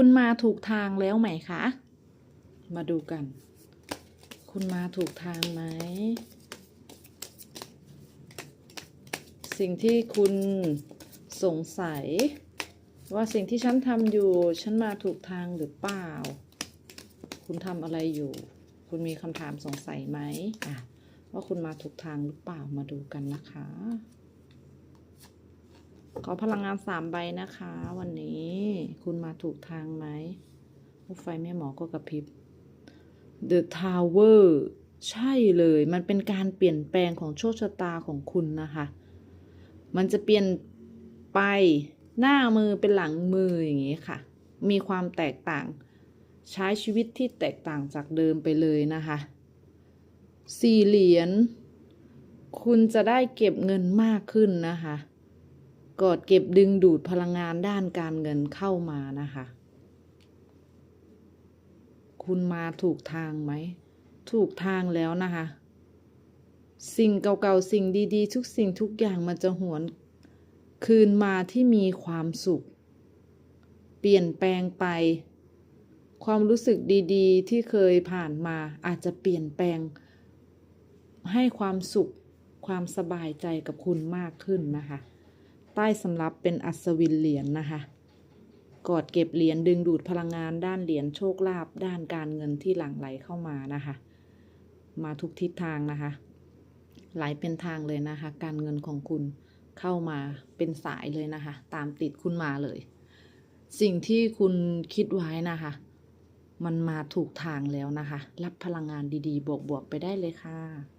คุณมาถูกทางแล้วไหมคะ มาดูกัน คุณมาถูกทางไหม สิ่งที่คุณสงสัย ว่าสิ่งที่ฉันทำอยู่ ฉันมาถูกทางหรือเปล่า คุณทำอะไรอยู่ คุณมีคำถามสงสัยไหมอะว่าคุณมาถูกทางหรือเปล่ามาดูกันนะคะ ขอพลังงานสามใบนะคะ วันนี้คุณมาถูกทางไหมรถไฟแม่หมอก็กระพริบ The Tower ใช่เลย มันเป็นการเปลี่ยนแปลงของโชคชะตาของคุณนะคะ มันจะเปลี่ยนไปหน้ามือเป็นหลังมืออย่างนี้ค่ะ มีความแตกต่าง ใช้ชีวิตที่แตกต่างจากเดิมไปเลยนะคะ สี่เหรียญ คุณจะได้เก็บเงินมากขึ้นนะคะ กอดเก็บดึงดูดพลังงานด้านการเงินเข้ามานะคะ คุณมาถูกทางไหม ถูกทางแล้วนะคะ สิ่งเก่าๆ สิ่งดีๆ ทุกสิ่งทุกอย่างมันจะหวนคืนมาที่มีความสุข เปลี่ยนแปลงไป ความรู้สึกดีๆ ที่เคยผ่านมาอาจจะเปลี่ยนแปลง ให้ความสุขความสบายใจกับคุณมากขึ้นนะคะ ใต้สำรับเป็นอัศวินเหรียญนะคะ กอดเก็บเหรียญดึงดูดพลังงานด้านเหรียญโชคลาภด้านการเงินที่หลั่งไหลเข้ามานะคะ มาทุกทิศทางนะคะ ไหลเป็นทางเลยนะคะ การเงินของคุณเข้ามาเป็นสายเลยนะคะ ตามติดคุณมาเลย สิ่งที่คุณคิดไว้นะคะ มันมาถูกทางแล้วนะคะ รับพลังงานดีๆ บวกๆไปได้เลยค่ะ